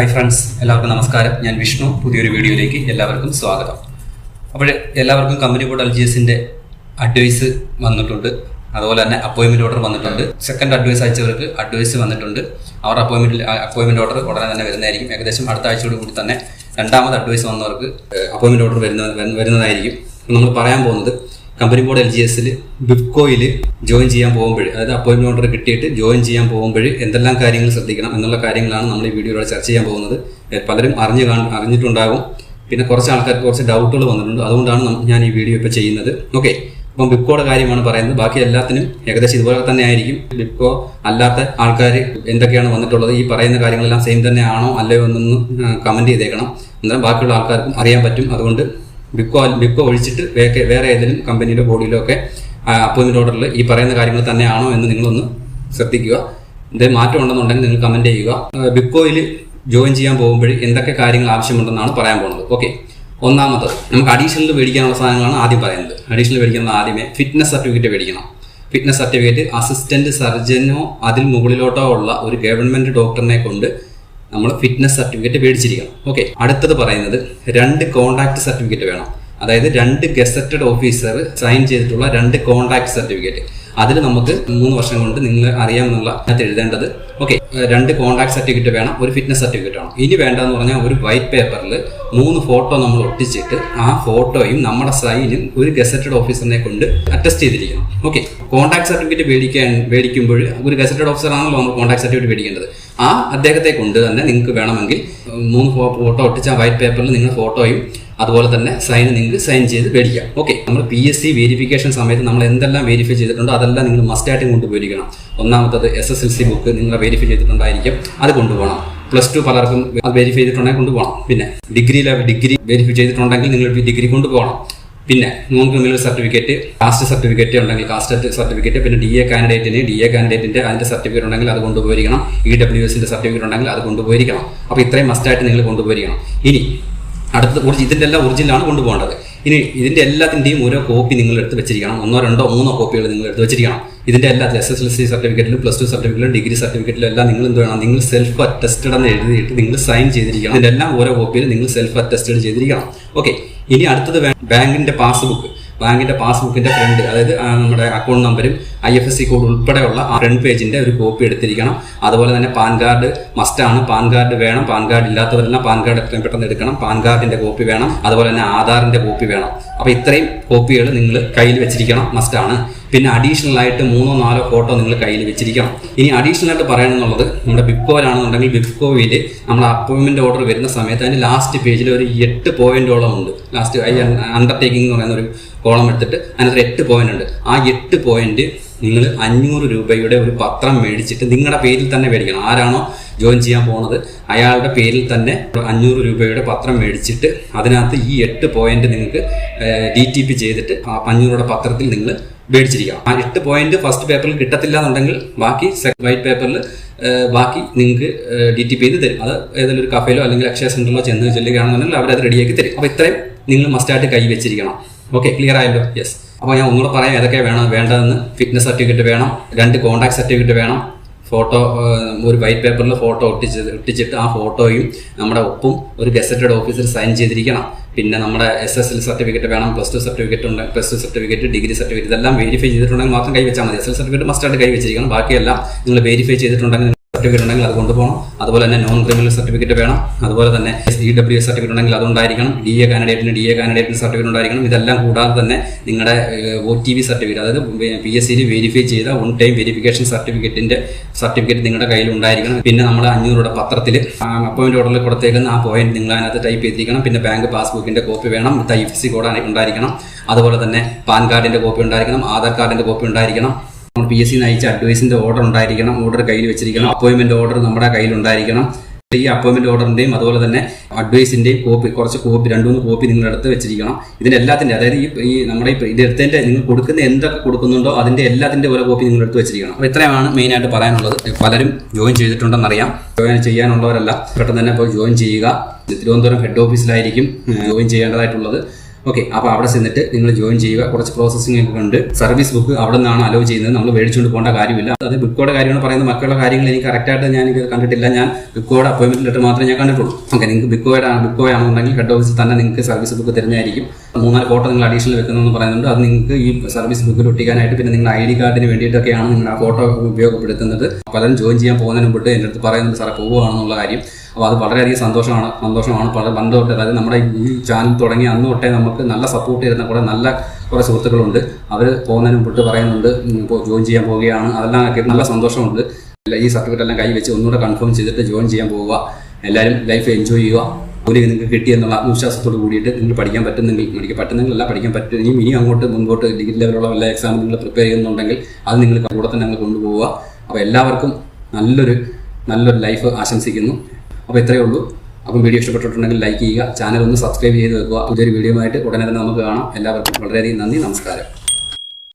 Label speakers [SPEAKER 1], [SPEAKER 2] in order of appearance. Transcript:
[SPEAKER 1] Hi friends എല്ലാവർക്കും നമസ്കാരം. ഞാൻ വിഷ്ണു. പുതിയൊരു വീഡിയോയിലേക്ക് എല്ലാവർക്കും സ്വാഗതം. അപ്പോൾ എല്ലാവർക്കും കമ്പനി ബോർഡ് എൽ ജി എസിന്റെ അഡ്വൈസ് വന്നിട്ടുണ്ട്. അതുപോലെ തന്നെ അപ്പോയിൻമെന്റ് ഓർഡർ വന്നിട്ടുണ്ട്. സെക്കൻഡ് അഡ്വൈസ് അയച്ചവർക്ക് അഡ്വൈസ് വന്നിട്ടുണ്ട്. അവർ അപ്പോയിൻമെന്റ് അപ്പോയിൻമെന്റ് ഓർഡർ ഉടനെ തന്നെ വരുന്നതായിരിക്കും. ഏകദേശം അടുത്ത ആഴ്ചയോട് കൂടി തന്നെ രണ്ടാമത് അഡ്വൈസ് വന്നവർക്ക് അപ്പോയിൻമെന്റ് ഓർഡർ വരുന്ന വരുന്നതായിരിക്കും. നമ്മൾ പറയാൻ പോകുന്നത് കമ്പനി ബോർഡ് എൽ ജി എസിൽ ബിപ്കോയിൽ ജോയിൻ ചെയ്യാൻ പോകുമ്പോൾ അതായത് അപ്പോയിൻമെന്റ് ഓർഡർ കിട്ടിയിട്ട് ജോയിൻ ചെയ്യാൻ പോകുമ്പോൾ എന്തെല്ലാം കാര്യങ്ങൾ ശ്രദ്ധിക്കണം എന്നുള്ള കാര്യങ്ങളാണ് നമ്മൾ ഈ വീഡിയോയിലൂടെ ചർച്ച ചെയ്യാൻ പോകുന്നത്. പലരും അറിഞ്ഞു അറിഞ്ഞിട്ടുണ്ടാകും. പിന്നെ കുറച്ച് ആൾക്കാർക്ക് കുറച്ച് ഡൗട്ടുകൾ വന്നിട്ടുണ്ട്. അതുകൊണ്ടാണ് ഞാൻ ഈ വീഡിയോ ഇപ്പോൾ ചെയ്യുന്നത്. ഓക്കെ അപ്പം ബിപ്കോയുടെ കാര്യമാണ് പറയുന്നത്. ബാക്കി എല്ലാത്തിനും ഏകദേശം ഇതുപോലെ തന്നെ ആയിരിക്കും. ബിപ്കോ അല്ലാത്ത ആൾക്കാർ എന്തൊക്കെയാണ് വന്നിട്ടുള്ളത്? ഈ പറയുന്ന കാര്യങ്ങളെല്ലാം സെയിം തന്നെയാണോ അല്ലയോ എന്നൊന്ന് കമന്റ് ചെയ്തേക്കണം. എന്നാലും ബാക്കിയുള്ള ആൾക്കാർക്കും അറിയാൻ പറ്റും. അതുകൊണ്ട് ബിപ്കോ ബിക്കോ ഒഴിച്ചിട്ട് വേറെ വേറെ ഏതെങ്കിലും കമ്പനിയിലോ ബോഡിയിലോ ഒക്കെ അപ്പോയിൻമെന്റ് ഓർഡറിൽ ഈ പറയുന്ന കാര്യങ്ങൾ തന്നെയാണോ എന്ന് നിങ്ങളൊന്ന് ശ്രദ്ധിക്കുക. എന്തെങ്കിലും മാറ്റം ഉണ്ടെന്നുണ്ടെങ്കിൽ നിങ്ങൾ കമന്റ് ചെയ്യുക. ബിക്കോയിൽ ജോയിൻ ചെയ്യാൻ പോകുമ്പോൾ എന്തൊക്കെ കാര്യങ്ങൾ ആവശ്യമുണ്ടെന്നാണ് പറയാൻ പോകുന്നത്. ഓക്കെ ഒന്നാമത് നമുക്ക് അഡീഷണൽ മേടിക്കാനുള്ള സാധനങ്ങളാണ് ആദ്യം പറയുന്നത്. അഡീഷണൽ മേടിക്കുന്നത് ആദ്യമേ ഫിറ്റ്നസ് സർട്ടിഫിക്കറ്റ് മേടിക്കണം. ഫിറ്റ്നസ് സർട്ടിഫിക്കറ്റ് അസിസ്റ്റന്റ് സർജനോ അതിൽ മുകളിലോട്ടോ ഉള്ള ഒരു ഗവൺമെന്റ് ഡോക്ടറിനെ കൊണ്ട് നമ്മൾ ഫിറ്റ്നസ് സർട്ടിഫിക്കറ്റ് മേടിച്ചിരിക്കണം. ഓക്കെ അടുത്തത് പറയുന്നത് രണ്ട് കോൺടാക്ട് സർട്ടിഫിക്കറ്റ് വേണം. അതായത് രണ്ട് ഗസറ്റഡ് ഓഫീസർ സൈൻ ചെയ്തിട്ടുള്ള രണ്ട് കോൺട്രാക്ട് സർട്ടിഫിക്കറ്റ് അതിൽ നമുക്ക് മൂന്ന് വർഷം കൊണ്ട് നിങ്ങൾ അറിയാമെന്നുള്ള അതിനകത്ത് എഴുതേണ്ടത്. ഓക്കെ രണ്ട് കോൺട്രാക്ട് സർട്ടിഫിക്കറ്റ് വേണം ഒരു ഫിറ്റ്നസ് സർട്ടിഫിക്കറ്റ് വേണം. ഇനി വേണ്ടതെന്ന് പറഞ്ഞാൽ ഒരു വൈറ്റ് പേപ്പറിൽ മൂന്ന് ഫോട്ടോ നമ്മൾ ഒട്ടിച്ചിട്ട് ആ ഫോട്ടോയും നമ്മുടെ സൈനും ഒരു ഗസറ്റഡ് ഓഫീസറിനെ കൊണ്ട് അറ്റസ്റ്റ് ചെയ്തിരിക്കണം ഓക്കെ കോൺടാക്ട് സർട്ടിഫിക്കറ്റ് മേടിക്കാൻ മേടിക്കുമ്പോൾ ഒരു ഗസറ്റഡ് ഓഫീസറാണല്ലോ നമ്മൾ കോൺടാക്ട് സർട്ടിഫിക്കറ്റ് മേടിക്കേണ്ടത്. ആ അദ്ദേഹത്തെ കൊണ്ട് തന്നെ നിങ്ങൾക്ക് വേണമെങ്കിൽ മൂന്ന് ഫോട്ടോ ഒട്ടിച്ച വൈറ്റ് പേപ്പറിൽ നിങ്ങൾ ഫോട്ടോയും അതുപോലെ തന്നെ സൈൻ നിങ്ങൾക്ക് സൈൻ ചെയ്ത് മേടിക്കാം. ഓക്കെ നമ്മൾ പി എസ് സി വെരിഫിക്കേഷൻ സമയത്ത് നമ്മൾ എന്തെല്ലാം വെരിഫൈ ചെയ്തിട്ടുണ്ടോ അതെല്ലാം നിങ്ങൾ മസ്റ്റായിട്ടും കൊണ്ടുപോയിരിക്കണം ഒന്നാമത്തത് S S L C book നിങ്ങൾ വെരിഫൈ ചെയ്തിട്ടുണ്ടായിരിക്കും അത് കൊണ്ടുപോകണം. പ്ലസ് ടു പലർക്കും അത് വെരിഫൈ ചെയ്തിട്ടുണ്ടെങ്കിൽ കൊണ്ടുപോകണം. പിന്നെ ഡിഗ്രി ലെവൽ ഡിഗ്രി വെരിഫൈ ചെയ്തിട്ടുണ്ടെങ്കിൽ നിങ്ങൾ ഡിഗ്രി കൊണ്ടുപോകണം. പിന്നെ non criminal certificate caste certificate ഉണ്ടെങ്കിൽ കാസ്റ്റ് സർട്ടിഫിക്കറ്റ് പിന്നെ ഡി എ കാൻഡിഡേറ്റിന് ഡി എ കാൻഡിഡേറ്റിന്റെ അതിന്റെ സർട്ടിഫിക്കറ്റ് ഉണ്ടെങ്കിൽ അത് കൊണ്ടുപോയിരിക്കണം. ഇ ഡബ്ല്യു എസിന്റെ സർട്ടിഫിക്കറ്റ് ഉണ്ടെങ്കിൽ അത് കൊണ്ടുപോയിരിക്കണം. അപ്പോൾ ഇത്രയും മസ്റ്റായിട്ട് നിങ്ങൾ കൊണ്ടുപോയിരിക്കണം. ഇനി അടുത്ത ഒറിജിൻ ഇതിന്റെ എല്ലാം ഒറിജിനലാണ് കൊണ്ടുപോകേണ്ടത്. ഇനി ഇതിന്റെ എല്ലാത്തിന്റെയും ഓരോ കോപ്പി നിങ്ങൾ എടുത്ത് വെച്ചിരിക്കണം. ഒന്നോ രണ്ടോ മൂന്നോ കോപ്പികൾ നിങ്ങൾ എടുത്ത് വെച്ചിരിക്കണം. ഇതിന്റെ എല്ലാ എസ് എസ് എൽ സി സർട്ടിഫിക്കറ്റിലും പ്ലസ് ടു സർട്ടിഫിക്കറ്റിലും ഡിഗ്രി സർട്ടിഫിക്കറ്റിലും എല്ലാം നിങ്ങൾ എന്ത് വേണം? നിങ്ങൾ സെൽഫ് അറ്റസ്റ്റഡ് എന്ന് എഴുതിയിട്ട് നിങ്ങൾ സൈൻ ചെയ്തിരിക്കണം. ഇതിന്റെ എല്ലാം ഓരോ കോപ്പിയിലും നിങ്ങൾ സെൽഫ് അറ്റസ്റ്റഡ് ചെയ്തിരിക്കണം. ഓക്കെ ഇനി അടുത്തത് ബാങ്കിന്റെ പാസ്ബുക്ക് ബാങ്കിന്റെ പാസ്ബുക്കിന്റെ ഫ്രണ്ട് അതായത് നമ്മുടെ അക്കൗണ്ട് നമ്പരും I F S C code ഉൾപ്പെടെയുള്ള ആ ഫ്രണ്ട് പേജിന്റെ ഒരു കോപ്പി എടുത്തിരിക്കണം. അതുപോലെ തന്നെ പാൻ കാർഡ് മസ്റ്റാണ് പാൻ കാർഡ് വേണം. പാൻ കാർഡ് ഇല്ലാത്തവരെല്ലാം പാൻ കാർഡ് എത്രയും പെട്ടെന്ന് എടുക്കണം. പാൻ കാർഡിന്റെ കോപ്പി വേണം. അതുപോലെ തന്നെ ആധാറിന്റെ കോപ്പി വേണം. അപ്പോൾ ഇത്രയും കോപ്പികൾ നിങ്ങൾ കയ്യിൽ വെച്ചിരിക്കണം. മസ്റ്റാണ് പിന്നെ അഡീഷണൽ ആയിട്ട് മൂന്നോ നാലോ ഫോട്ടോ നിങ്ങൾ കയ്യിൽ വെച്ചിരിക്കണം. ഇനി അഡീഷണൽ ആയിട്ട് പറയണമെന്നുള്ളത് നമ്മുടെ ബിപ്കോയിലാണെന്നുണ്ടെങ്കിൽ ബിപ്കോയിൽ നമ്മൾ അപ്പോയിൻമെന്റ് ഓർഡർ വരുന്ന സമയത്ത് അതിന് ലാസ്റ്റ് പേജിൽ ഒരു എട്ട് പോയിന്റോളം ഉണ്ട്. ലാസ്റ്റ് ഐ അണ്ടർടേക്കിംഗ് എന്ന് പറയുന്ന ഒരു കോളം എടുത്തിട്ട് അതിനകത്ത് എട്ട് പോയിന്റ് ഉണ്ട്. ആ എട്ട് പോയിന്റ് നിങ്ങൾ അഞ്ഞൂറ് രൂപയുടെ ഒരു പത്രം മേടിച്ചിട്ട് നിങ്ങളുടെ പേരിൽ തന്നെ മേടിക്കണം. ആരാണോ ജോയിൻ ചെയ്യാൻ പോകുന്നത് അയാളുടെ പേരിൽ തന്നെ അഞ്ഞൂറ് രൂപയുടെ പത്രം മേടിച്ചിട്ട് അതിനകത്ത് ഈ എട്ട് പോയിന്റ് നിങ്ങൾക്ക് ഡി ടി പി ചെയ്തിട്ട് ആ അഞ്ഞൂറുടെ പത്രത്തിൽ നിങ്ങൾ മേടിച്ചിരിക്കണം ആ എട്ട് പോയിന്റ് ഫസ്റ്റ് പേപ്പറിൽ കിട്ടത്തില്ല എന്നുണ്ടെങ്കിൽ ബാക്കി വൈറ്റ് പേപ്പറിൽ ബാക്കി നിങ്ങൾക്ക് ഡി ടി പി ചെയ്ത് തരും. അത് ഏതെങ്കിലും ഒരു കഫയിലോ അല്ലെങ്കിൽ അക്ഷയ സെന്ററിലോ ചെന്ന് ചെല്ലുകയാണെന്നുണ്ടെങ്കിൽ അവരത് റെഡിയാക്കി തരും. അപ്പോൾ ഇത്രയും നിങ്ങൾ മസ്റ്റായിട്ട് കൈ വെച്ചിരിക്കണം. ഓക്കെ ക്ലിയർ ആയല്ലോ? യെസ് അപ്പോൾ ഞാൻ ഒന്നുകൂടെ പറയാം ഏതൊക്കെ വേണം വേണ്ടതെന്ന്. ഫിറ്റ്നസ് സർട്ടിഫിക്കറ്റ് വേണം രണ്ട് കോൺടാക്ട് സർട്ടിഫിക്കറ്റ് വേണം. ഫോട്ടോ ഒരു വൈറ്റ് പേപ്പറിൽ ഫോട്ടോ ഒട്ടിച്ച് ഒട്ടിച്ചിട്ട് ആ ഫോട്ടോയും നമ്മുടെ ഒപ്പും ഒരു ഗസറ്റഡ് ഓഫീസർ സൈൻ ചെയ്തിരിക്കണം. പിന്നെ നമ്മുടെ എസ് എസ് എൽ സർട്ടിഫിക്കറ്റ് വേണം പ്ലസ് ടു സർട്ടിഫിക്കറ്റ് ഉണ്ട് plus two certificate degree certificate ഇതെല്ലാം വെരിഫൈ ചെയ്തിട്ടുണ്ടെങ്കിൽ മാത്രം കൈവച്ചാൽ മതി. എസ് എൽ സർട്ടിഫിക്കറ്റ് മസ്റ്റായിട്ട് കൈവച്ചിരിക്കണം. ബാക്കിയെല്ലാം നിങ്ങൾ വെരിഫൈ ചെയ്തിട്ടുണ്ടെങ്കിൽ സർട്ടിഫിക്കറ്റ് ഉണ്ടെങ്കിൽ അത് കൊണ്ടുപോകണം. അതുപോലെ തന്നെ നോൺ ക്രിമിനൽ സർട്ടിഫിക്കറ്റ് വേണം. അതുപോലെ തന്നെ ഡി ഡബ്ല്യു എസ് സർട്ടിഫിക്കറ്റ് ഉണ്ടെങ്കിൽ അതുണ്ടായിരിക്കണം ഡി എ കാൻഡിഡേറ്റിന് ഡി എ കാൻഡിഡേറ്റിന് സർട്ടിഫിക്കറ്റ് ഉണ്ടായിരിക്കണം. ഇതെല്ലാം കൂടാതെ തന്നെ നിങ്ങളുടെ ഒ ടി വി സർട്ടിഫിക്കറ്റ് അതായത് പി എസ് സിയിൽ വെരിഫൈ ചെയ്ത വൺ ടൈം വെരിഫിക്കേഷൻ സർട്ടിഫിക്കറ്റിന്റെ സർട്ടിഫിക്കറ്റ് നിങ്ങളുടെ കയ്യിൽ ഉണ്ടായിരിക്കണം. പിന്നെ നമ്മുടെ അഞ്ഞൂറുടെ പത്രത്തിൽ അപ്പോയിന്റ് ഓർഡറിൽ കൊടുത്തേക്കുന്ന ആ പോയിന്റ് നിങ്ങൾ അതിനകത്ത് ടൈപ്പ് ചെയ്തിരിക്കണം. പിന്നെ ബാങ്ക് പാസ്ബുക്കിന്റെ കോപ്പി വേണം. ഐ എഫ് സി കോഡ് ഉണ്ടായിരിക്കണം. അതുപോലെ തന്നെ പാൻ കാർഡിന്റെ കോപ്പി ഉണ്ടായിരിക്കണം. ആധാർ കാർഡിന്റെ കോപ്പി ഉണ്ടായിരിക്കണം. നമ്മൾ പി എസ് സി നയിച്ച അഡ്വൈസിന്റെ ഓർഡർ ഉണ്ടായിരിക്കണം ഓർഡർ കയ്യിൽ വെച്ചിരിക്കണം അപ്പോയിന്റ്മെന്റ് ഓർഡർ നമ്മുടെ കയ്യിൽ ഉണ്ടായിരിക്കണം. ഈ അപ്പോയിന്റ്മെന്റ് ഓർഡറിന്റെയും അതുപോലെ തന്നെ അഡ്വൈസിന്റെയും കോപ്പി കുറച്ച് കോപ്പി രണ്ട് മൂന്ന് കോപ്പി നിങ്ങൾ എടുത്ത് വെച്ചിരിക്കണം. ഇതിന്റെ എല്ലാത്തിന്റെ അതായത് ഈ ഈ നമ്മുടെ ഇത് എടുത്തതിന്റെ നിങ്ങൾ കൊടുക്കുന്ന എന്തൊക്കെ കൊടുക്കുന്നുണ്ടോ അതിന്റെ എല്ലാത്തിന്റെ ഓരോ കോപ്പി നിങ്ങൾ എടുത്ത് വെച്ചിരിക്കണം. അപ്പോൾ ഇത്രയുമാണ് മെയിൻ ആയിട്ട് പറയാനുള്ളത്. പലരും ജോയിൻ ചെയ്തിട്ടുണ്ടെന്ന് അറിയാം ജോയിൻ ചെയ്യാനുള്ളവരല്ല. പെട്ടെന്ന് തന്നെ പോയി ജോയിൻ ചെയ്യുക. തിരുവനന്തപുരം ഹെഡ് ഓഫീസിലായിരിക്കും ജോയിൻ ചെയ്യേണ്ടതായിട്ടുള്ളത്. ഓക്കെ അപ്പോൾ അവിടെ ചെന്നിട്ട് നിങ്ങൾ ജോയിൻ ചെയ്യുക. കുറച്ച് പ്രോസസ്സിംഗ് ഒക്കെ ഉണ്ട് സർവീസ് ബുക്ക് അവിടെ നിന്നാണ് അലോ ചെയ്യുന്നത്. നമ്മൾ മേടിച്ചുകൊണ്ട് പോകേണ്ട കാര്യമില്ല. അത് ബുക്കോടെ കാര്യമാണ് പറയുന്നത്. മക്കളുടെ കാര്യങ്ങൾ എനിക്ക് കറക്റ്റായിട്ട് ഞാൻ കണ്ടിട്ടില്ല. ഞാൻ ബുക്കോടെ അപ്പോയിൻമെന്റ് ലെറ്റർ മാത്രമേ ഞാൻ കണ്ടിട്ടുള്ളൂ. ഓക്കെ നിങ്ങൾക്ക് ബുക്കോയുടെ ബുക്കോയ ആണെന്നുണ്ടെങ്കിൽ ഹെഡ് ഓഫീസിൽ തന്നെ നിങ്ങൾക്ക് സർവീസ് ബുക്ക് തരുന്നതായിരിക്കും. മൂന്നാൽ ഫോട്ടോ നിങ്ങൾ അഡീഷണൽ വെക്കുന്നതെന്ന് പറയുന്നുണ്ട്. അത് നിങ്ങൾക്ക് ഈ സർവീസ് ബുക്കിൽ ഒട്ടിക്കാനായിട്ട് പിന്നെ നിങ്ങളുടെ ഐ ഡി കാർഡിന് വേണ്ടിയിട്ടൊക്കെയാണ് നിങ്ങൾ ആ ഫോട്ടോ ഉപയോഗപ്പെടുത്തുന്നത്. പലരും ജോയിൻ ചെയ്യാൻ പോകുന്നതിന് മുമ്പിട്ട് എന്റെ അടുത്ത് പറയുന്നുണ്ട് സാറേ പോവുകയാണെന്നുള്ള കാര്യം. അപ്പോൾ അത് വളരെയധികം സന്തോഷമാണ് സന്തോഷമാണ്. പല പണ്ട് അതായത് നമ്മുടെ ഈ ചാനൽ തുടങ്ങി അന്ന് തൊട്ടേ നമുക്ക് നല്ല സപ്പോർട്ട് ചെയ്യുന്ന കുറേ നല്ല കുറേ സുഹൃത്തുക്കളുണ്ട്. അവർ പോകുന്നതിന് മുമ്പിട്ട് പറയുന്നുണ്ട് ജോയിൻ ചെയ്യാൻ പോവുകയാണ്. അതെല്ലാം നല്ല സന്തോഷമുണ്ട്. ഈ സർട്ടിഫിക്കറ്റ് എല്ലാം കൈ വെച്ച് ഒന്നുകൂടെ കൺഫേം ചെയ്തിട്ട് ജോയിൻ ചെയ്യാൻ പോവുക. എല്ലാവരും ലൈഫ് എൻജോയ് ചെയ്യുക. ജോലി നിങ്ങൾക്ക് കിട്ടിയെന്നുള്ള ആത്മവിശ്വാസത്തോട് കൂടിയിട്ട് നിങ്ങൾ പഠിക്കാൻ പറ്റുന്നെങ്കിൽ പഠിക്കാൻ പറ്റുന്നെങ്കിലല്ല പഠിക്കാൻ പറ്റും. ഇനിയും ഇനി അങ്ങോട്ട് മുൻപോട്ട് ഡിഗ്രി ലെവലുള്ള വല്ല എക്സാം നിങ്ങൾ പ്രിപ്പയർ ചെയ്യുന്നുണ്ടെങ്കിൽ അത് നിങ്ങൾ കൂടെ തന്നെ നിങ്ങൾ കൊണ്ടുപോവുക. അപ്പോൾ എല്ലാവർക്കും നല്ലൊരു നല്ലൊരു ലൈഫ് ആശംസിക്കുന്നു. അപ്പോൾ ഇത്രയേ ഉള്ളൂ. അപ്പം വീഡിയോ ഇഷ്ടപ്പെട്ടിട്ടുണ്ടെങ്കിൽ ലൈക്ക് ചെയ്യുക ചാനൽ ഒന്ന് സബ്സ്ക്രൈബ് ചെയ്ത് വെക്കുക. പുതിയൊരു വീഡിയോ ആയിട്ട് ഉടനെ തന്നെ നമുക്ക് കാണാം. എല്ലാവർക്കും വളരെയധികം നന്ദി നമസ്കാരം.